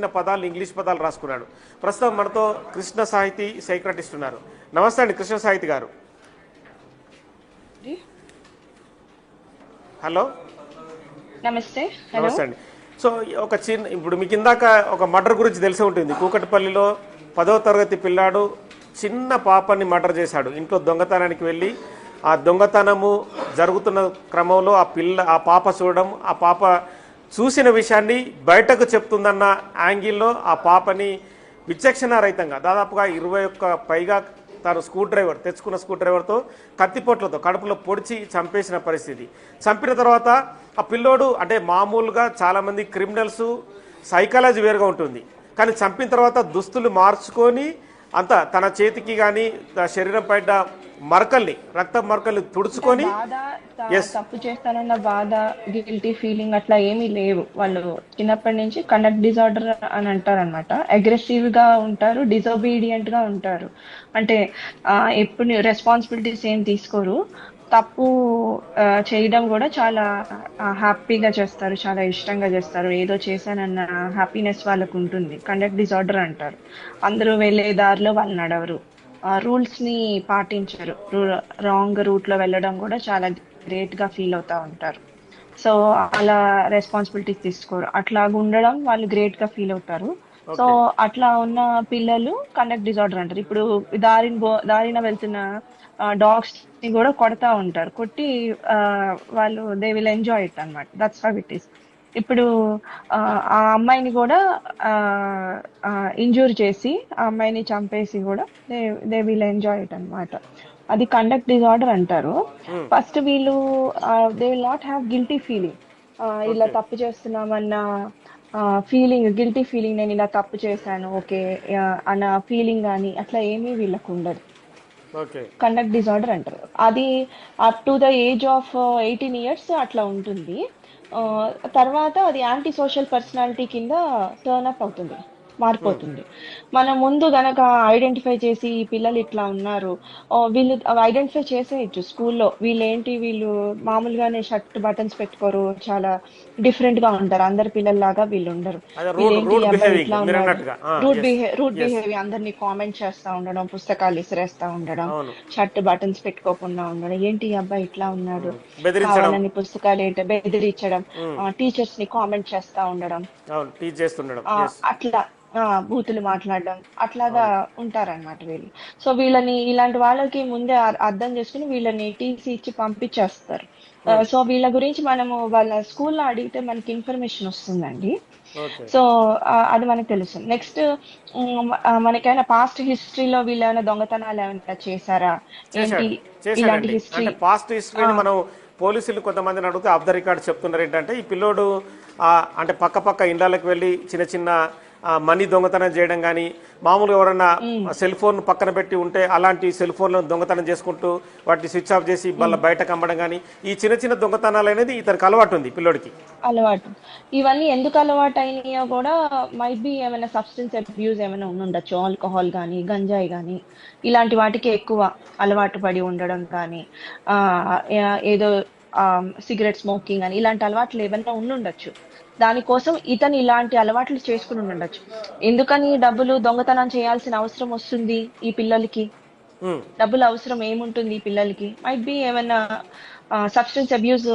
చిన్న పదాలు ఇంగ్లీష్ పదాలు రాసుకున్నాడు. ప్రస్తుతం మనతో కృష్ణ సాహితీ సైక్రటిస్ట్ ఉన్నారు నమస్తే అండి కృష్ణ సాహితీ గారు. హలో. నమస్తే నమస్తే అండి. సో ఒక చిన్న ఇప్పుడు మీకు ఇందాక ఒక మర్డర్ గురించి తెలిసి ఉంటుంది. కూకట్పల్లిలో పదో తరగతి పిల్లాడు చిన్న పాపని మర్డర్ చేశాడు. ఇంట్లో దొంగతనానికి వెళ్ళి ఆ దొంగతనము జరుగుతున్న క్రమంలో ఆ పిల్ల ఆ పాప చూడడం ఆ పాప చూసిన విషయాన్ని బయటకు చెప్తుందన్న యాంగిల్లో ఆ పాపని విచక్షణారహితంగా దాదాపుగా ఇరవై ఒక్క పైగా తాను స్క్రూ డ్రైవర్ తెచ్చుకున్న స్క్రూ డ్రైవర్తో కత్తిపోట్లతో కడుపులో పొడిచి చంపేసిన పరిస్థితి. చంపిన తర్వాత ఆ పిల్లోడు అంటే మామూలుగా చాలామంది క్రిమినల్స్ సైకాలజీ వేరుగా ఉంటుంది. కానీ చంపిన తర్వాత దుస్తులు మార్చుకొని అంత తన చేతికి కానీ శరీరం పైన మరకల్ని రక్త మరకల్ని తుడుచుకొని తప్పు చేస్తానన్న బాధ గిల్టీ ఫీలింగ్ అట్లా ఏమీ లేవు. వాళ్ళు చిన్నప్పటి నుంచి కండక్ట్ డిజార్డర్ అని అంటారు అనమాట అగ్రెసివ్గా ఉంటారు డిజోబీడియంట్గా ఉంటారు. అంటే ఎప్పుడు రెస్పాన్సిబిలిటీస్ ఏం తీసుకోరు. తప్పు చేయడం కూడా చాలా హ్యాపీగా చేస్తారు చాలా ఇష్టంగా చేస్తారు. ఏదో చేశానన్న హ్యాపీనెస్ వాళ్ళకు ఉంటుంది కండక్ట్ డిజార్డర్ అంటారు. అందరూ వెళ్ళే దారిలో వాళ్ళు నడవరు. రూల్స్ని పాటించరు. రాంగ్ రూట్లో వెళ్ళడం కూడా చాలా గ్రేట్గా ఫీల్ అవుతా ఉంటారు. సో అలా రెస్పాన్సిబిలిటీస్ తీసుకోరు. అట్లా ఉండడం వాళ్ళు గ్రేట్గా ఫీల్ అవుతారు. సో అట్లా ఉన్న పిల్లలు కండక్ట్ డిజార్డర్ అంటారు. ఇప్పుడు దారిన బో- దారిన వెళ్తున్న డాగ్స్ని కూడా కొడతా ఉంటారు. కొట్టి వాళ్ళు దే విల్ ఎంజాయ్ ఇట్ అన్నమాట. దట్స్ హౌ ఇట్ ఈస్ ఇప్పుడు ఆ అమ్మాయిని కూడా ఇంజూర్ చేసి ఆ అమ్మాయిని చంపేసి కూడా they they will enjoy it అన్నమాట. అది కండక్ట్ డిజార్డర్ అంటారు. ఫస్ట్ వీళ్ళు they will not have guilty feeling ఇలా తప్పు చేస్తున్నామన్న ఫీలింగ్ గిల్టీ ఫీలింగ్ నేను ఇలా తప్పు చేశాను ఓకే అన్న ఫీలింగ్ కానీ అట్లా ఏమీ వీళ్ళకు ఉండదు. కండక్ట్ డిజార్డర్ అంటారు. అది up to the age of eighteen years అట్లా ఉంటుంది. ఆ, తర్వాత అది యాంటీ సోషల్ పర్సనాలిటీ కింద టర్న్ అప్ అవుతుంది. మారిపోతుంది. మనం ముందు గనక ఐడెంటిఫై చేసి ఈ పిల్లలు ఇట్లా ఉన్నారు వీళ్ళు ఐడెంటిఫై చేసేయచ్చు స్కూల్లో. వీళ్ళు ఏంటి వీళ్ళు మామూలుగానే షర్ట్ బటన్స్ పెట్టుకోరు చాలా డిఫరెంట్గా ఉంటారు. అందరి పిల్లల్లాగా వీళ్ళు ఉండరు. రూట్. బిహేవ్ రూట్ బిహేవియర్ అందరినీ కామెంట్ చేస్తా ఉండడం పుస్తకాలు ఇసిరేస్తా ఉండడం షర్ట్ బటన్స్ పెట్టుకోకుండా ఉండడం. ఏంటి అబ్బాయి ఇట్లా ఉన్నాడు? బెదిరించడం. కావాలని పుస్తకాలు ఏంటి? బెదిరించడం. టీచర్స్ని కామెంట్ చేస్తా ఉండడం. అట్లా. బూతులు మాట్లాడడం అట్లాగా ఉంటారన్నమాట వీళ్ళు. సో వీళ్ళని ఇలాంటి వాళ్ళకి ముందే అర్- అర్థం చేసుకుని వీళ్ళని టీసీ ఇచ్చి పంపించేస్తారు. సో వీళ్ళ గురించి మనము వాళ్ళ స్కూల్లో అడిగితే మనకి ఇన్ఫర్మేషన్ వస్తుందండి. సో అది మనకు తెలుసు. నెక్స్ట్ మనకైనా పాస్ట్ హిస్టరీలో వీళ్ళు ఏమైనా దొంగతనాలు ఏమైనా చేశారా? ఇలాంటి హిస్టరీ? పాస్ట్ హిస్టరీని మనం పోలీసులు కొంతమందిని అడిగితే ఆఫ్ ద రికార్డ్ చెప్తున్నారు. ఏంటంటే ఈ పిల్లోడు అంటే పక్క పక్క ఇండ్లకు వెళ్ళి చిన్న చిన్న మనీ దొంగతనం చేయడం కానీ మామూలుగా ఎవరన్నా సెల్ ఫోన్ పక్కన పెట్టి ఉంటే అలాంటి సెల్ ఫోన్లను దొంగతనం చేసుకుంటూ వాటిని స్విచ్ ఆఫ్ చేసి మళ్ళీ బయటకు అమ్మడం కానీ ఈ చిన్న చిన్న దొంగతనాలు అనేది ఇతనికి అలవాటు ఉంది పిల్లోడికి. అలవాటు. ఇవన్నీ ఎందుకు అలవాటు అయినాయో కూడా మైట్ బి ఏమైనా సబ్స్టెన్స్ అబ్యూస్ ఏమైనా ఉండొచ్చు ఆల్కహాల్ కానీ గంజాయి కానీ ఇలాంటి వాటికి ఎక్కువ అలవాటు పడి ఉండడం కానీ ఏదో సిగరెట్ స్మోకింగ్ అని ఇలాంటి అలవాట్లు ఏమైనా ఉండుండొచ్చు. దానికోసం ఇతను ఇలాంటి అలవాట్లు చేసుకుని ఉండొచ్చు. ఎందుకని డబ్బులు దొంగతనం చేయాల్సిన అవసరం వస్తుంది ఈ పిల్లలకి? డబ్బులు అవసరం ఏముంటుంది ఈ పిల్లలకి? మైట్ బి ఏమైనా సబ్స్టెన్స్ అబ్యూస్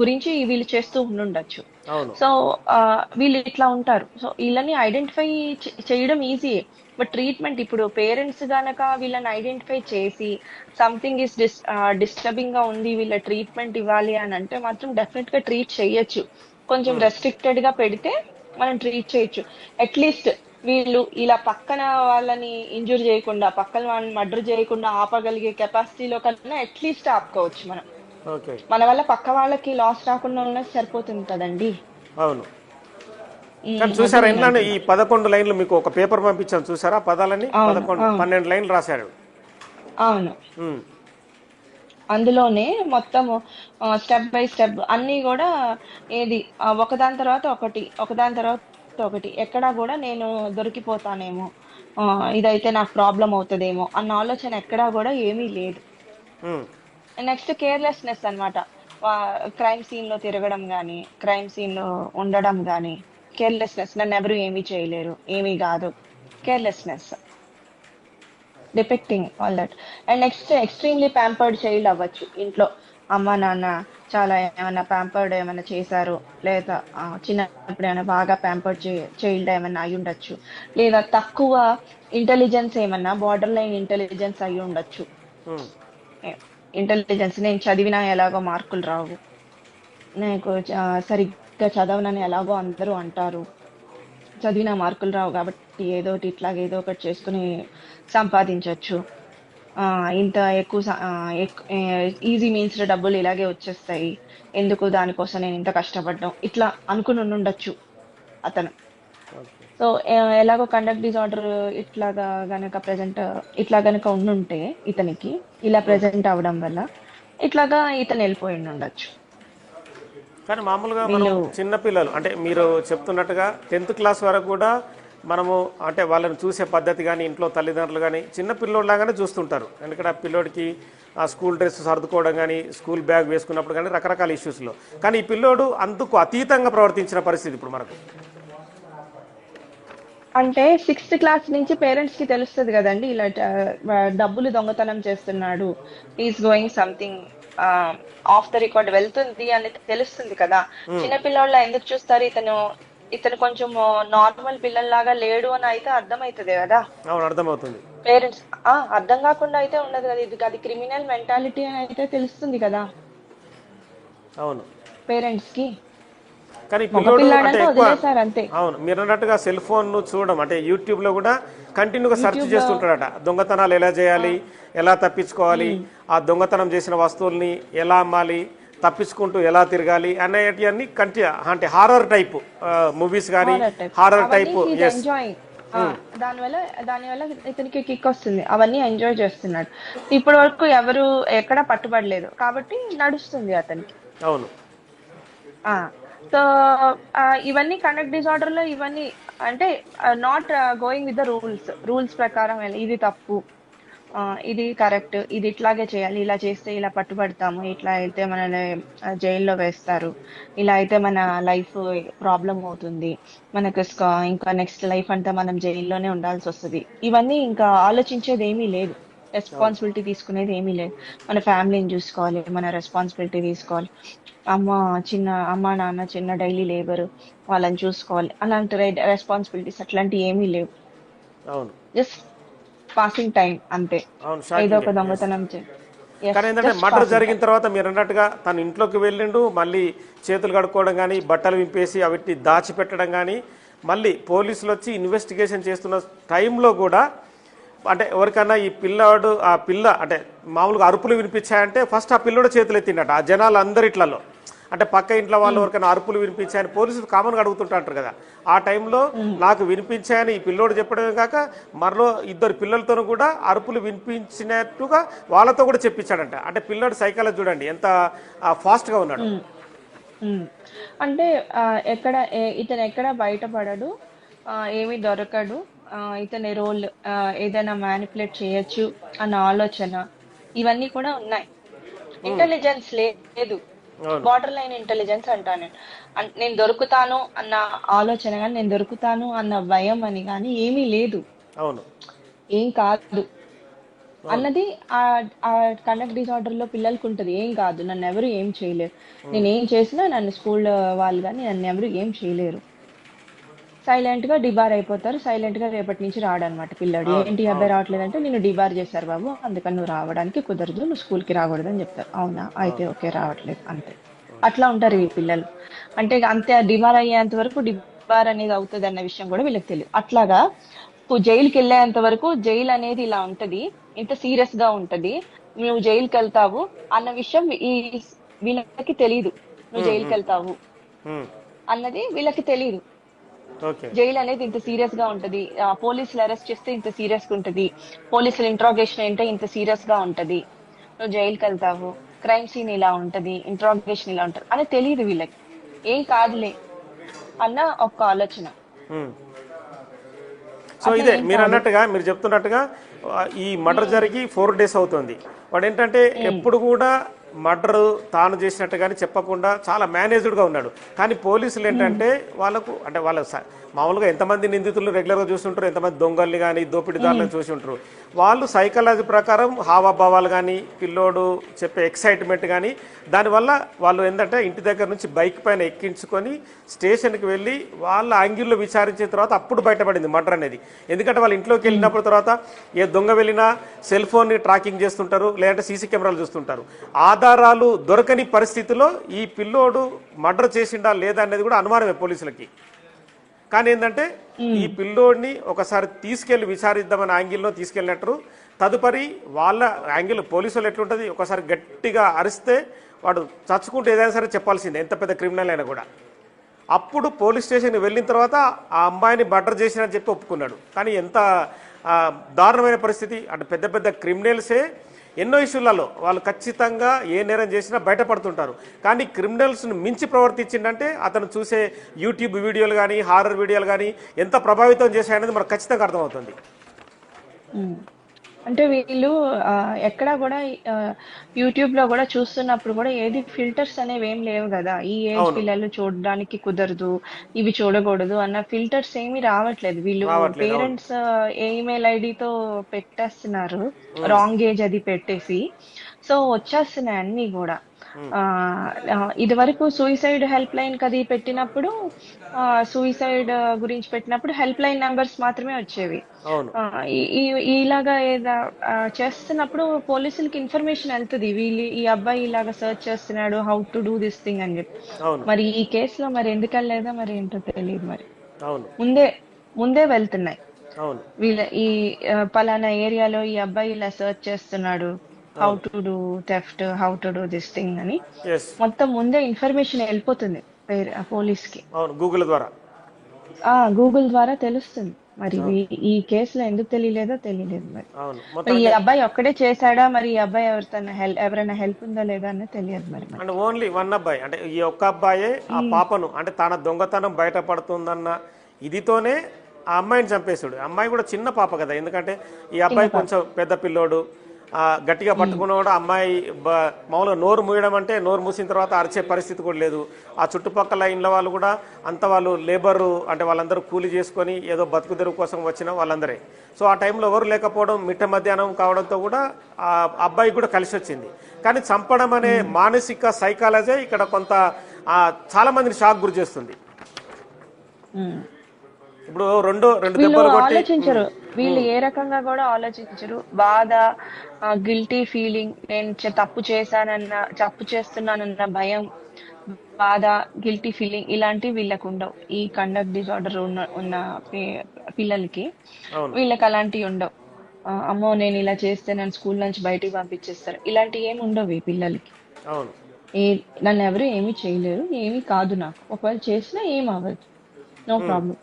గురించి వీళ్ళు చేస్తూ ఉండుండొచ్చు. అవును. సో వీళ్ళు ఇట్లా ఉంటారు. సో వీళ్ళని ఐడెంటిఫై చేయడం ఈజీ బట్ ట్రీట్మెంట్ ఇప్పుడు పేరెంట్స్ గనక వీళ్ళని ఐడెంటిఫై చేసి సంథింగ్ ఇస్ డిస్ డిస్టర్బింగ్గా ఉంది వీళ్ళ ట్రీట్మెంట్ ఇవ్వాలి అని అంటే మాత్రం డెఫినెట్గా ట్రీట్ చేయొచ్చు. కొంచెం రెస్ట్రిక్టెడ్గా పెడితే మనం ట్రీట్ చేయొచ్చు. అట్లీస్ట్ వీళ్ళు ఇలా పక్కన వాళ్ళని ఇంజూర్ చేయకుండా పక్కన వాళ్ళని మర్డర్ చేయకుండా ఆపగలిగే కెపాసిటీలో కన్నా అట్లీస్ట్ ఆపుకోవచ్చు మనం. మన వల్ల పక్క వాళ్ళకి లాస్ రాకుండా ఉన్నది సరిపోతుంది కదండి. అవును. చూసారా ఈ పదకొండు లైన్లు మీకు ఒక పేపర్ పంపించాను చూసారా? పదాలని పదకొండు. పన్నెండు లైన్లు రాశాడు అవును. ఉమ్, అందులోనే మొత్తం స్టెప్ బై స్టెప్ అన్ని కూడా ఏది ఒకదాని తర్వాత ఒకటి ఒకదాని తర్వాత ఒకటి ఎక్కడా కూడా నేను దొరికిపోతానేమో. ఇదైతే నాకు ప్రాబ్లం అవుతుందేమో అన్న ఆలోచన ఎక్కడా కూడా ఏమీ లేదు. నెక్స్ట్ కేర్లెస్నెస్ అనమాట క్రైమ్ సీన్లో తిరగడం కానీ క్రైమ్ సీన్లో ఉండడం కానీ కేర్లెస్నెస్ నన్ను ఎవరు ఏమీ చేయలేరు ఏమీ కాదు. Carelessness depicting all that and next extremely pampered child అవ్వచ్చు ఇంట్లో. అమ్మ నాన్న చాలా ఏమైనా ప్యాంపర్డ్ ఏమైనా చేశారు? లేదా చిన్నప్పుడు ఏమైనా బాగా ప్యాంపర్డ్ చైల్డ్ ఏమైనా అయి ఉండొచ్చు? లేదా తక్కువ ఇంటెలిజెన్స్ ఏమన్నా బార్డర్ లైన్ ఇంటెలిజెన్స్ అయి ఉండొచ్చు? ఇంటెలిజెన్స్ నేను చదివినా ఎలాగో మార్కులు రావు. నాకు సరిగ్గా చదవనని ఎలాగో అందరూ అంటారు. చదివిన మార్కులు రావు కాబట్టి ఏదో ఒకటి ఇట్లాగ ఏదో ఒకటి చేసుకుని సంపాదించవచ్చు ఇంత ఎక్కువ ఈజీ మీన్స్ డబ్బులు ఇలాగే వచ్చేస్తాయి. ఎందుకు దానికోసం నేను ఇంత కష్టపడ్డాం? ఇట్లా అనుకుని ఉండొచ్చు అతను. సో ఎలాగో కండక్ట్ డిజార్డర్ ఇట్లాగా గనక ప్రెసెంట్ ఇట్లా గనక ఉండుంటే ఇతనికి ఇలా ప్రెసెంట్ అవ్వడం వల్ల ఇట్లాగా ఇతను వెళ్ళిపోయి ఉండొచ్చు కానీ మామూలుగా మనం వీళ్ళు- చిన్న పిల్లలు అంటే మీరు చెప్తున్నట్టుగా టెన్త్ క్లాస్ వరకు కూడా మనము అంటే వాళ్ళని చూసే పద్ధతి కానీ ఇంట్లో తల్లిదండ్రులు కానీ చిన్న పిల్లోడ్లాగానే చూస్తుంటారు. ఎందుకంటే ఆ పిల్లోడికి ఆ స్కూల్ డ్రెస్ సర్దుకోవడం కానీ స్కూల్ బ్యాగ్ వేసుకున్నప్పుడు కానీ రకరకాల ఇష్యూస్లో కానీ ఈ పిల్లోడు అందుకు అతీతంగా ప్రవర్తించిన పరిస్థితి ఇప్పుడు మనకు. అంటే సిక్స్త్ క్లాస్ నుంచి పేరెంట్స్కి తెలుస్తుంది కదండి ఇలా డబ్బులు దొంగతనం చేస్తున్నాడు. Is going something of the record వెళ్తుంది అని తెలుస్తుంది కదా. చిన్న పిల్లోళ్ళ ఎందుకు చూస్తారు ఇతను? ఇతను కొంచెం నార్మల్ పిల్లల్లాగా లేడు అని అయితే అర్థమవుతుంది కదా. అవును అర్థమవుతుంది. పేరెంట్స్ ఆ అర్థం కాకుండా అయితే ఉండదు కదా. ఇది అది క్రిమినల్ మెంటాలిటీ అని అయితే తెలుస్తుంది కదా. అవును. పేరెంట్స్కి కానీ పిల్లోడు అంతే. అవును మీరు అన్నట్టుగా సెల్ ఫోన్ చూడడం అంటే యూట్యూబ్లో కూడా కంటిన్యూగా సెర్చ్ చేస్తుంటాడట. దొంగతనాలు ఎలా చేయాలి ఎలా తప్పించుకోవాలి ఆ దొంగతనం చేసిన వస్తువుల్ని ఎలా అమ్మాలి తప్పించుకుంటూ ఎలా తిరగాలి అనేటివన్నీ కంటి అంటే హారర్ టైప్ మూవీస్ కానీ హారర్ టైప్ దానివల్ల దానివల్ల ఇతనికి కిక్ వస్తుంది. అవన్నీ ఎంజాయ్ చేస్తున్నాడు. ఇప్పటి వరకు ఎవరు ఎక్కడ పట్టుబడలేదు. కాబట్టి నడుస్తుంది అతనికి. అవును. సో ఇవన్నీ కండక్ట్ డిజార్డర్లో ఇవన్నీ అంటే not going with the rules rules ప్రకారం ఇది తప్పు. ఇది కరెక్ట్. ఇది ఇట్లాగే చేయాలి. ఇలా చేస్తే ఇలా పట్టుబడతాము. ఇట్లా అయితే మనల్ని జైల్లో వేస్తారు. ఇలా అయితే మన లైఫ్ ప్రాబ్లం అవుతుంది. మనకు ఇంకా నెక్స్ట్ లైఫ్ అంతా మనం జైల్లోనే ఉండాల్సి వస్తుంది. ఇవన్నీ ఇంకా ఆలోచించేది ఏమీ లేదు. రెస్పాన్సిబిలిటీ తీసుకునేది ఏమీ లేదు. మన ఫ్యామిలీని చూసుకోవాలి. మన రెస్పాన్సిబిలిటీ తీసుకోవాలి. అమ్మ చిన్న అమ్మ నాన్న చిన్న డైలీ లేబర్. వాళ్ళని చూసుకోవాలి. అలాంటి రెస్పాన్సిబిలిటీస్ అట్లాంటివి ఏమీ లేవు. జస్ట్ పాసింగ్ టైం అంతే. అవును ఏదో ఒక దొంగతనం చే- కానీ ఏంటంటే మర్డర్ జరిగిన తర్వాత మీరు అన్నట్టుగా తను ఇంట్లోకి వెళ్ళిండు మళ్ళీ చేతులు కడుక్కోవడం కానీ బట్టలు వింపేసి అవిటి దాచిపెట్టడం కానీ మళ్ళీ పోలీసులు వచ్చి ఇన్వెస్టిగేషన్ చేస్తున్న టైంలో కూడా అంటే ఎవరికన్నా ఈ పిల్లాడు ఆ పిల్ల అంటే మామూలుగా అరుపులు వినిపించాయంటే ఫస్ట్ ఆ పిల్లోడు చేతులు ఎత్తిండట ఆ జనాలు అందరి ఇట్లలో. అంటే పక్క ఇంట్లో వాళ్ళు ఎవరికైనా అరుపులు వినిపించాయని పోలీసులు కామన్గా అడుగుతుంటారు కదా. ఆ టైంలో నాకు వినిపించాయని ఈ పిల్లోడు చెప్పడమే కాక మరో ఇద్దరు పిల్లలతోనూ కూడా అరుపులు వినిపించినట్టుగా వాళ్ళతో కూడా చెప్పించాడంట. అంటే పిల్లోడు సైకాలజీ చూడండి ఎంత ఫాస్ట్గా ఉన్నాడు. అంటే ఎక్కడ ఇతను ఎక్కడ బయటపడడు ఏమీ దొరకడు ఇతని రోల్ ఏదైనా మ్యానిపులేట్ చేయొచ్చు అన్న ఆలోచన. ఇవన్నీ కూడా ఉన్నాయి. ఇంటెలిజెన్స్ లేదు. బార్డర్ లైన్ ఇంటెలిజెన్స్ అంటాను నేను. నేను దొరుకుతాను అన్న ఆలోచన కానీ నేను దొరుకుతాను అన్న భయం అని కానీ ఏమీ లేదు. అవును. ఏం కాదు. అన్నది ఆ ఆ కండక్ట్ డిజార్డర్లో పిల్లలకి ఉంటది. ఏం కాదు. నన్ను ఎవరు ఏం చేయలేరు. నేను ఏం చేసినా నన్ను స్కూల్ వాళ్ళు కానీ నన్ను ఎవరు ఏం చేయలేరు. సైలెంట్గా డిబార్ అయిపోతారు. సైలెంట్గా రేపటి నుంచి రాడనమాట పిల్లాడు. ఏంటి అబ్బాయి రావట్లేదంటే నేను డిబార్ చేశారు బాబు. అందుకని నువ్వు రావడానికి కుదరదు. నువ్వు స్కూల్కి రాకూడదు అని చెప్తారు. అవునా? అయితే ఓకే రావట్లేదు అంతే. అట్లా ఉంటారు ఈ పిల్లలు. అంటే అంతే డిబార్ అయ్యేంత వరకు డిబార్ అనేది అవుతుంది అన్న విషయం కూడా వీళ్ళకి తెలియదు. అట్లాగా జైలుకి వెళ్ళేంత వరకు జైలు అనేది ఇలా ఉంటది. ఇంత సీరియస్గా ఉంటది. నువ్వు జైలుకి వెళ్తావు అన్న విషయం ఈ వీళ్ళకి తెలియదు నువ్వు జైలుకి వెళ్తావు. అన్నది వీళ్ళకి తెలియదు జైలు అనేది ఇంత సీరియస్గా ఉంటది. పోలీసులు అరెస్ట్ చేస్తే ఇంత సీరియస్గా ఉంటది. పోలీసులు ఇంట్రాగేషన్ అంటే ఇంత సీరియస్గా ఉంటది. నువ్వు జైలుకి వెళ్తావు. క్రైమ్ సీన్ ఇలా ఉంటది. ఇంట్రాగేషన్ ఇలా ఉంటది. అని తెలియదు వీళ్ళకి. ఏం కాదులే అన్న ఒక ఆలోచన. సో ఇదే మీరు అన్నట్టుగా మీరు చెప్తున్నట్టుగా ఈ మర్డర్ జరిగి ఫోర్ డేస్ అవుతుంది. వాడు ఏంటంటే ఎప్పుడు కూడా మర్డర్ తాను చేసినట్టు కానీ చెప్పకుండా చాలా మేనేజ్డ్గా ఉన్నాడు. కానీ పోలీసులు ఏంటంటే వాళ్ళకు అంటే వాళ్ళ మామూలుగా ఎంతమంది నిందితులు రెగ్యులర్గా చూస్తుంటారు ఎంతమంది దొంగల్ని కానీ దోపిడీదారులను చూసి ఉంటారు వాళ్ళు సైకాలజీ ప్రకారం హావభావాలు కానీ పిల్లోడు చెప్పే ఎక్సైట్మెంట్ కానీ దానివల్ల వాళ్ళు ఏంటంటే ఇంటి దగ్గర నుంచి బైక్ పైన ఎక్కించుకొని స్టేషన్కి వెళ్ళి వాళ్ళ యాంగిల్లో విచారించిన తర్వాత అప్పుడు బయటపడింది మర్డర్ అనేది. ఎందుకంటే వాళ్ళ ఇంట్లోకి వెళ్ళినప్పుడు తర్వాత ఏ దొంగ వెళ్ళినా సెల్ ఫోన్ని ట్రాకింగ్ చేస్తుంటారు లేదంటే సీసీ కెమెరాలు చూస్తుంటారు. ఆధారాలు దొరకని పరిస్థితిలో ఈ పిల్లోడు మర్డర్ చేసిండా లేదా అనేది కూడా అనుమానమే పోలీసులకి. కానీ ఏంటంటే ఈ పిల్లోడిని ఒకసారి తీసుకెళ్ళి విచారిద్దామని యాంగిల్లో తీసుకెళ్ళినట్టు. తదుపరి వాళ్ళ యాంగిల్ పోలీసులు ఎట్లుంటుంది? ఒకసారి గట్టిగా అరిస్తే వాడు చచ్చుకుంటే ఏదైనా సరే చెప్పాల్సిందే ఎంత పెద్ద క్రిమినల్ అయినా కూడా. అప్పుడు పోలీస్ స్టేషన్కి వెళ్ళిన తర్వాత ఆ అమ్మాయిని మర్డర్ చేసినని చెప్పి ఒప్పుకున్నాడు. కానీ ఎంత దారుణమైన పరిస్థితి అంటే పెద్ద పెద్ద క్రిమినల్సే ఎన్నో ఇష్యూలలో వాళ్ళు ఖచ్చితంగా ఏ నేరం చేసినా బయటపడుతుంటారు. కానీ క్రిమినల్స్ను మించి ప్రవర్తించిందంటే అతను చూసే యూట్యూబ్ వీడియోలు కానీ హారర్ వీడియోలు కానీ ఎంత ప్రభావితం చేశాయనేది మనకు ఖచ్చితంగా అర్థమవుతుంది. అంటే వీళ్ళు ఎక్కడా కూడా యూట్యూబ్లో కూడా చూస్తున్నప్పుడు కూడా ఏది ఫిల్టర్స్ అనేవి ఏం లేవు కదా. ఈ ఏజ్ పిల్లలు చూడడానికి కుదరదు ఇవి చూడకూడదు అన్న ఫిల్టర్స్ ఏమీ రావట్లేదు. వీళ్ళు. పేరెంట్స్ ఈమెయిల్ ఐడితో పెట్టేస్తున్నారు. రాంగ్ ఏజ్ అది పెట్టేసి. సో వచ్చేస్తున్నాయి అన్ని కూడా. ఇది వరకు సూయిసైడ్ హెల్ప్ లైన్ కది పెట్టినప్పుడు సూయిసైడ్ గురించి పెట్టినప్పుడు హెల్ప్ లైన్ నెంబర్స్ మాత్రమే వచ్చేవి. ఇలాగా ఏదా చేస్తున్నప్పుడు పోలీసులకి ఇన్ఫర్మేషన్ వెళ్తుంది. వీళ్ళు ఈ అబ్బాయి ఇలాగా సర్చ్ చేస్తున్నాడు how to do this thing అని చెప్పి. మరి ఈ కేసులో మరి ఎందుకు వెళ్ళలేదో మరి ఏంటో తెలియదు మరి. ముందే ముందే వెళ్తున్నాయి. వీళ్ళ ఈ పలానా ఏరియాలో ఈ అబ్బాయి ఇలా సర్చ్ చేస్తున్నాడు. How to do theft how to do this thing అని. మొత్తం ముందే ఇన్ఫర్మేషన్ వెళ్ళిపోతుంది పోలీస్కి అవును గూగుల్ ద్వారా. ఆ గూగుల్ ద్వారా తెలుస్తుంది. మరి ఈ- కేసులో ఎందుకు తెలియలేదో తెలియలేదు మరి. ఈ అబ్బాయి ఒక్కడే చేశాడా? మరి ఈ అబ్బాయి ఎవరితో హెల్ప్ ఎవరైనా హెల్ప్ ఉందా లేదా అని తెలియదు మరి మరి. అంటే ఓన్లీ వన్ అబ్బాయి. అంటే ఈ ఒక్క అబ్బాయే ఆ పాపను అంటే తన దొంగతనం బయటపడుతుందన్న ఇదితోనే ఆ అమ్మాయిని చంపేశాడు. అమ్మాయి కూడా చిన్న పాప కదా. ఎందుకంటే ఈ అబ్బాయి కొంచెం పెద్ద పిల్లోడు. ఆ, గట్టిగా పట్టుకున్నవాడు అమ్మాయి బ- మామూలుగా నోరు మూయడం అంటే నోరు మూసిన తర్వాత అరిచే పరిస్థితి కూడా లేదు. ఆ చుట్టుపక్కల ఇండ్ల వాళ్ళు కూడా అంత వాళ్ళు లేబరు అంటే వాళ్ళందరూ కూలి చేసుకొని ఏదో బతుకు తెరువు కోసం వచ్చిన వాళ్ళందరే. సో ఆ టైంలో ఎవరు లేకపోవడం మిట్ట మధ్యాహ్నం కావడంతో కూడా ఆ అబ్బాయి కూడా కలిసి వచ్చింది. కానీ చంపడం అనే మానసిక సైకాలజీ ఇక్కడ కొంత చాలా మందిని షాక్ గురి చేస్తుంది. ఇప్పుడు రెండు రెండు దెబ్బలు కొట్టి వీళ్ళు ఏ రకంగా కూడా ఆలోచించరు. బాధ గిల్టీ ఫీలింగ్ నేను తప్పు చేశానన్న తప్పు చేస్తున్నానన్న భయం బాధ గిల్టీ ఫీలింగ్ ఇలాంటివి వీళ్ళకు ఉండవు. ఈ కండక్ట్ డిజార్డర్ ఉన్న ఉన్న పిల్లలకి వీళ్ళకి అలాంటివి ఉండవు. అమ్మో నేను ఇలా చేస్తే నన్ను స్కూల్ నుంచి బయటికి పంపించేస్తారు. ఇలాంటివి ఏమి ఉండవు ఈ పిల్లలకి. ఏ నన్ను ఎవరు ఏమీ చేయలేరు ఏమీ కాదు నాకు. ఒకవేళ చేసినా ఏం అవ్వదు. నో ప్రాబ్లం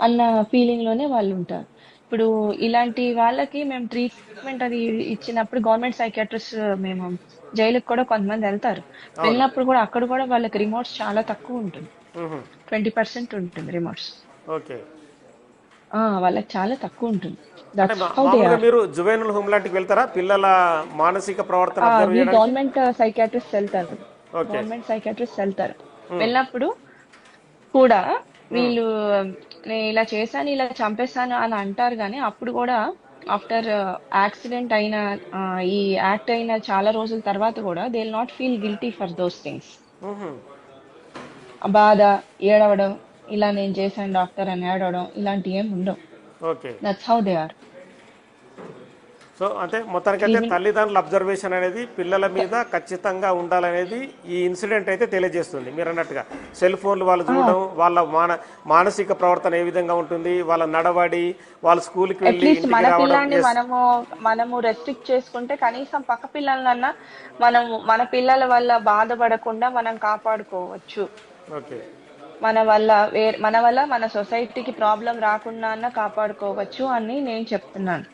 అన్న ఫీలింగ్లోనే వాళ్ళు ఉంటారు. ఇప్పుడు ఇలాంటి వాళ్ళకి మేము ట్రీట్మెంట్ అది ఇచ్చినప్పుడు గవర్నమెంట్ సైకాట్రిస్ట్ మేము జైలుకి కూడా కొంతమంది వెళ్తారు. వెళ్ళినప్పుడు కూడా అక్కడ కూడా వాళ్ళకి రిమోట్స్ చాలా తక్కువ ఉంటుంది. ట్వంటీ పర్సెంట్ ఉంటుంది రిమోట్స్ ఓకే. వాళ్ళకి చాలా తక్కువ ఉంటుంది. మీరు జువైనల్ హోమ్ లాంటికి వెళ్తారా? పిల్లల మానసిక ప్రవర్తన గవర్నమెంట్ సైకాట్రిస్ట్ వెళ్తారు. గవర్నమెంట్ సైకాట్రిస్ట్ వెళ్తారు. వెళ్ళినప్పుడు కూడా వీళ్ళు నేను ఇలా చేశాను ఇలా చంపేశాను అని అంటారు కానీ అప్పుడు కూడా ఆఫ్టర్ యాక్సిడెంట్ అయిన ఆ, ఈ యాక్ట్ అయిన చాలా రోజుల తర్వాత కూడా they will not feel guilty for those things. బాధ ఏడవడం ఇలా నేను చేశాను డాక్టర్ అని ఏడవడం ఇలాంటివి ఏమి ఉండవు. That's how they are so అంటే మొత్తానికైతే తల్లిదండ్రుల అబ్జర్వేషన్ అనేది పిల్లల మీద ఖచ్చితంగా ఉండాలనేది ఈ ఇన్సిడెంట్ అయితే తెలియజేస్తుంది. మీరు అన్నట్టుగా సెల్ ఫోన్లు వాళ్ళు చూడడం వాళ్ళ మాన మానసిక ప్రవర్తన ఏ విధంగా ఉంటుంది వాళ్ళ నడవడి వాళ్ళ స్కూల్కి వెళ్ళి మన. మనము మనము రెస్ట్రిక్ట్ చేసుకుంటే కనీసం పక్క పిల్లలన్నా మనం మన పిల్లల వల్ల బాధపడకుండా మనం కాపాడుకోవచ్చు. ఓకే మన వల్ల వే మన వల్ల మన సొసైటీకి ప్రాబ్లం రాకుండా అన్న కాపాడుకోవచ్చు అని నేను చెప్తున్నాను.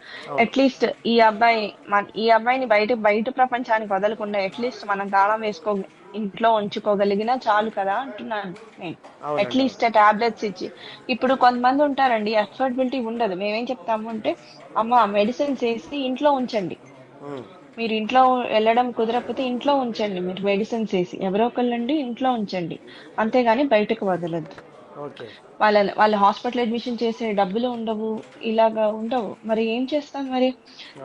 అట్లీస్ట్ ఈ అబ్బాయి మన- ఈ అబ్బాయిని బయట బయట ప్రపంచానికి వదలకుండా అట్లీస్ట్ మనం తాళం వేసుకో ఇంట్లో ఉంచుకోగలిగినా చాలు కదా అంటున్నాను నేను. అట్లీస్ట్ టాబ్లెట్స్ ఇచ్చి. ఇప్పుడు కొంతమంది ఉంటారండి అఫోర్డబిలిటీ ఉండదు. మేమేం చెప్తాము అంటే అమ్మ మెడిసిన్స్ వేసి ఇంట్లో ఉంచండి. మీరు ఇంట్లో వెళ్ళడం కుదరకపోతే ఇంట్లో ఉంచండి. మీరు మెడిసిన్స్ వేసి ఎవరో ఒకళ్ళండి ఇంట్లో ఉంచండి. అంతేగాని బయటకు వదలద్దు. వాళ్ళ వాళ్ళ హాస్పిటల్ అడ్మిషన్ చేసే డబ్బులు ఉండవు ఇలాగా ఉండవు. మరి ఏం చేస్తాం మరి?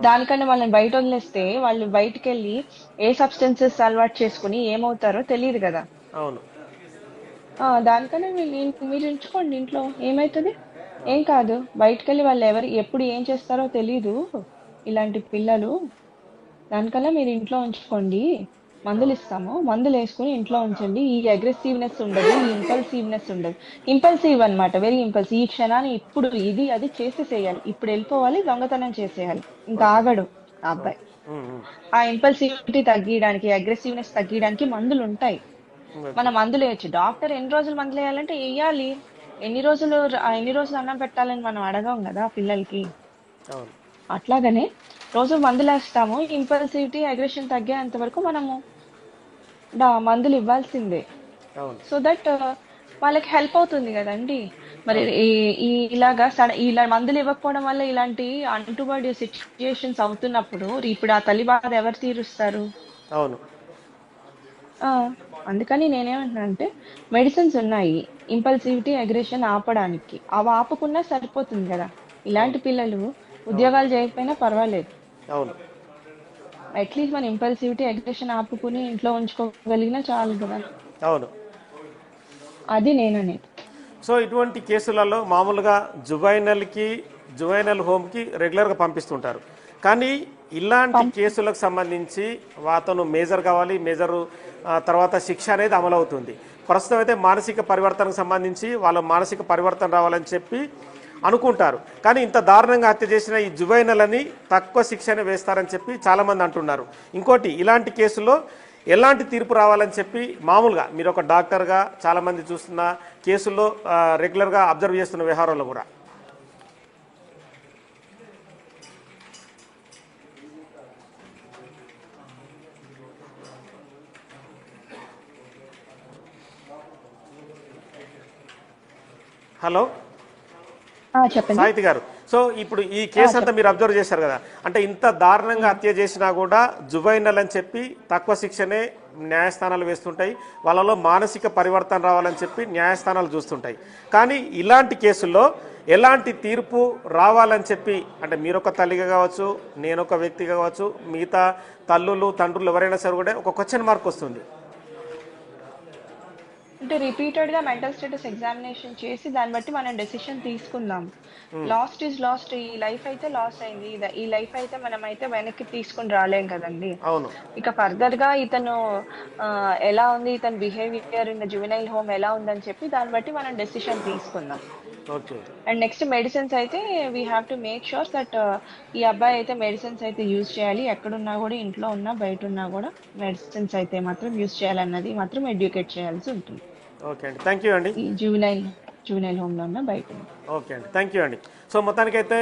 దానికన్నా వాళ్ళని బయట వదిలేస్తే వాళ్ళు బయటికి వెళ్ళి ఏ సబ్స్టెన్సెస్ అలవాటు చేసుకుని ఏమవుతారో తెలియదు కదా. అవును. దానికన్నా మీరు ఉంచుకోండి ఇంట్లో. ఏమవుతుంది ఏం కాదు. బయటికి వెళ్ళి వాళ్ళు ఎవరు ఎప్పుడు ఏం చేస్తారో తెలీదు. ఇలాంటి పిల్లలు దానికన్నా మీరు ఇంట్లో ఉంచుకోండి. మందులు ఇస్తాము. మందులు వేసుకుని ఇంట్లో ఉంచండి. ఈ అగ్రెసివ్నెస్ ఉండదు ఈ ఇంపల్సివ్నెస్ ఉండదు. ఇంపల్సివ్ అన్నమాట. వెరీ ఇంపల్సివ్ ఈ క్షణాన్ని ఇప్పుడు ఇది అది చేసేసేయాలి ఇప్పుడు వెళ్ళిపోవాలి దొంగతనం చేసేయాలి. ఇంకా ఆగడు ఆ అబ్బాయి. ఆ ఇంపల్సివిటీ తగ్గించడానికి అగ్రెసివ్నెస్ తగ్గించడానికి మందులు ఉంటాయి. మన మందులు వేయచ్చు. డాక్టర్ ఎన్ని రోజులు మందులు వేయాలంటే వేయాలి. ఎన్ని రోజులు ఎన్ని రోజులు అన్నం పెట్టాలని మనం అడగం కదా పిల్లలకి. అట్లాగనే రోజు మందులు వేస్తాము ఇంపల్సివిటీ అగ్రెషన్ తగ్గేంత వరకు మనము మందులు ఇవ్వాల్సిందే సో దట్ వాళ్ళకి హెల్ప్ అవుతుంది కదండి. మరి ఈ- ఇలాగా సడ- ఇలా మందులు ఇవ్వకపోవడం వల్ల ఇలాంటి అంటుబడి సిచ్యుయేషన్స్ అవుతున్నప్పుడు ఇప్పుడు ఆ తల్లి బాధ ఎవరు తీరుస్తారు? అవును. అందుకని నేనేమంటున్నా అంటే మెడిసిన్స్ ఉన్నాయి. ఇంపల్సివిటీ అగ్రెషన్ ఆపడానికి. అవి ఆపకున్నా సరిపోతుంది కదా. ఇలాంటి పిల్లలు ఉద్యోగాలు చేయకపోయినా పర్వాలేదు. అవును. అట్లీస్ట్ మన ఇంపల్సివిటీ అగ్రెషన్ ఆపుకుని ఇంట్లో ఉంచుకోగలిగినా చాలు కదా. అవును. అది నేననేది సో ఇటువంటి కేసులలో మామూలుగా జువైనల్కి జువైనల్ హోమ్కి రెగ్యులర్గా పంపిస్తుంటారు. కానీ ఇలాంటి కేసులకు సంబంధించి అతను మేజర్ కావాలి మేజర్ తర్వాత శిక్ష అనేది అమలవుతుంది. ప్రస్తుతం అయితే మానసిక పరివర్తనకు సంబంధించి వాళ్ళ మానసిక పరివర్తన రావాలని చెప్పి అనుకుంటారు. కానీ ఇంత దారుణంగా హత్య చేసిన ఈ జువైనలని తక్కువ శిక్షణ వేస్తారని చెప్పి చాలామంది అంటున్నారు. ఇంకోటి ఇలాంటి కేసులో ఎలాంటి తీర్పు రావాలని చెప్పి మామూలుగా మీరు ఒక డాక్టర్గా చాలామంది చూస్తున్న కేసుల్లో రెగ్యులర్గా అబ్జర్వ్ చేస్తున్న వ్యవహారంలో కూడా. హలో? సాహితి గారు సో ఇప్పుడు ఈ కేసు అంతా మీరు అబ్జర్వ్ చేశారు కదా అంటే ఇంత దారుణంగా హత్య చేసినా కూడా జువైనల్ అని చెప్పి తక్కువ శిక్షనే న్యాయస్థానాలు వేస్తుంటాయి వాళ్ళలో మానసిక పరివర్తన రావాలని చెప్పి న్యాయస్థానాలు చూస్తుంటాయి. కానీ ఇలాంటి కేసుల్లో ఎలాంటి తీర్పు రావాలని చెప్పి అంటే మీరొక తల్లిగా కావచ్చు నేనొక వ్యక్తిగా కావచ్చు మిగతా తల్లులు తండ్రులు ఎవరైనా సరే కూడా ఒక క్వశ్చన్ మార్క్ వస్తుంది. అంటే రిపీటెడ్గా మెంటల్ స్టేటస్ ఎగ్జామినేషన్ చేసి దాన్ని బట్టి మనం డెసిషన్ తీసుకుందాం. లాస్ట్ ఈజ్ లాస్ట్ ఈ లైఫ్ అయితే లాస్ అయింది. ఈ లైఫ్ అయితే మనం అయితే వెనక్కి తీసుకుని రాలేం కదండి. ఇక ఫర్దర్గా ఇతను ఎలా ఉంది? ఇతని బిహేవియర్ ఇన్ జువెనైల్ హోమ్ ఎలా ఉందని చెప్పి దాన్ని బట్టి మనం డెసిషన్ తీసుకుందాం. అండ్ నెక్స్ట్ మెడిసిన్స్ అయితే we have to make sure that ఈ అబ్బాయి అయితే మెడిసిన్స్ అయితే యూజ్ చేయాలి. ఎక్కడున్నా కూడా ఇంట్లో ఉన్నా బయట ఉన్నా కూడా మెడిసిన్స్ అయితే మాత్రం యూజ్ చేయాలన్నది మాత్రం ఎడ్యుకేట్ చేయాల్సి ఉంటుంది. ఓకే అండి. థ్యాంక్ యూ అండి. ఈ జూనైల్ జూనైల్ హోమ్లో ఉన్న బయట. ఓకే అండి. థ్యాంక్ యూ అండి. సో మొత్తానికైతే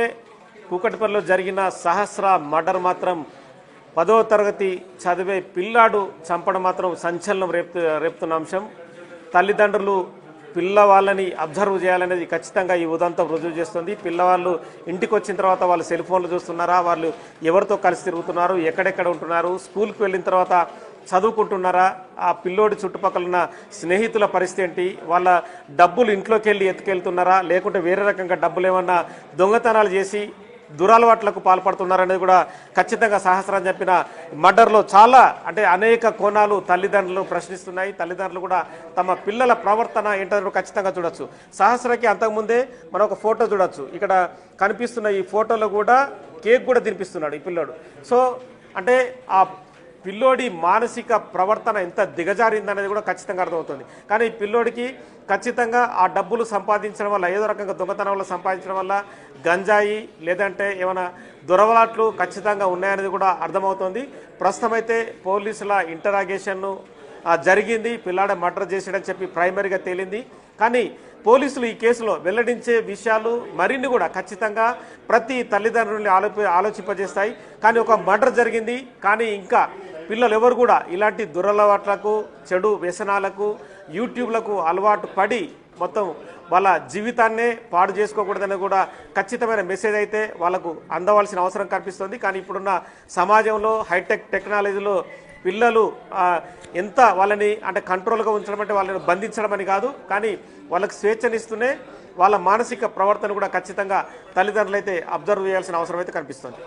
కూకట్పల్లిలో జరిగిన సహస్ర మర్డర్ మాత్రం పదవ తరగతి చదివే పిల్లాడు చంపడం మాత్రం సంచలనం రేపు రేపుతున్న అంశం. తల్లిదండ్రులు పిల్లవాళ్ళని అబ్జర్వ్ చేయాలనేది ఖచ్చితంగా ఈ ఉదంతం రుజువు చేస్తుంది. పిల్లవాళ్ళు ఇంటికి వచ్చిన తర్వాత వాళ్ళు సెల్ ఫోన్లు చూస్తున్నారా? వాళ్ళు ఎవరితో కలిసి తిరుగుతున్నారు? ఎక్కడెక్కడ ఉంటున్నారు? స్కూల్కి వెళ్ళిన తర్వాత చదువుకుంటున్నారా? ఆ పిల్లోడి చుట్టుపక్కల ఉన్న స్నేహితుల పరిస్థితి ఏంటి? వాళ్ళ డబ్బులు ఇంట్లోకి వెళ్ళి ఎత్తుకెళ్తున్నారా? లేకుంటే వేరే రకంగా డబ్బులు ఏమన్నా దొంగతనాలు చేసి దురలవాట్లకు పాల్పడుతున్నారనేది కూడా ఖచ్చితంగా సహస్రం చెప్పిన మర్డర్లో చాలా అంటే అనేక కోణాలు తల్లిదండ్రులు ప్రశ్నిస్తున్నాయి. తల్లిదండ్రులు కూడా తమ పిల్లల ప్రవర్తన ఏంటో ఖచ్చితంగా చూడొచ్చు. సహస్రకి అంతకుముందే మనం ఒక ఫోటో చూడొచ్చు. ఇక్కడ కనిపిస్తున్న ఈ ఫోటోలో కూడా కేక్ కూడా తినిపిస్తున్నాడు ఈ పిల్లోడు. సో అంటే ఆ పిల్లోడి మానసిక ప్రవర్తన ఎంత దిగజారిందనేది కూడా ఖచ్చితంగా అర్థమవుతుంది. కానీ ఈ పిల్లోడికి ఖచ్చితంగా ఆ డబ్బులు సంపాదించడం వల్ల ఏదో రకంగా దొంగతనం వల్ల సంపాదించడం వల్ల గంజాయి లేదంటే ఏమైనా దొరవలాట్లు ఖచ్చితంగా ఉన్నాయనేది కూడా అర్థమవుతుంది. ప్రస్తుతం అయితే పోలీసుల ఇంటరాగేషన్ను జరిగింది. పిల్లాడ మర్డర్ చేసాడని చెప్పి ప్రైమరీగా తేలింది. కానీ పోలీసులు ఈ కేసులో వెల్లడించే విషయాలు మరిన్ని కూడా ఖచ్చితంగా ప్రతి తల్లిదండ్రుల్ని ఆలోపి ఆలోచింపజేస్తాయి. కానీ ఒక మర్డర్ జరిగింది. కానీ ఇంకా పిల్లలు ఎవరు కూడా ఇలాంటి దురలవాట్లకు చెడు వ్యసనాలకు యూట్యూబ్లకు అలవాటు పడి మొత్తం వాళ్ళ జీవితాన్నే పాడు చేసుకోకూడదని కూడా ఖచ్చితమైన మెసేజ్ అయితే వాళ్ళకు అందవలసిన అవసరం కనిపిస్తుంది. కానీ ఇప్పుడున్న సమాజంలో హైటెక్ టెక్నాలజీలో పిల్లలు ఎంత వాళ్ళని అంటే కంట్రోల్గా ఉంచడం అంటే వాళ్ళని బంధించడం అని కాదు. కానీ వాళ్ళకు స్వేచ్ఛనిస్తూనే వాళ్ళ మానసిక ప్రవర్తన కూడా ఖచ్చితంగా తల్లిదండ్రులు అయితే అబ్జర్వ్ చేయాల్సిన అవసరం అయితే కనిపిస్తుంది.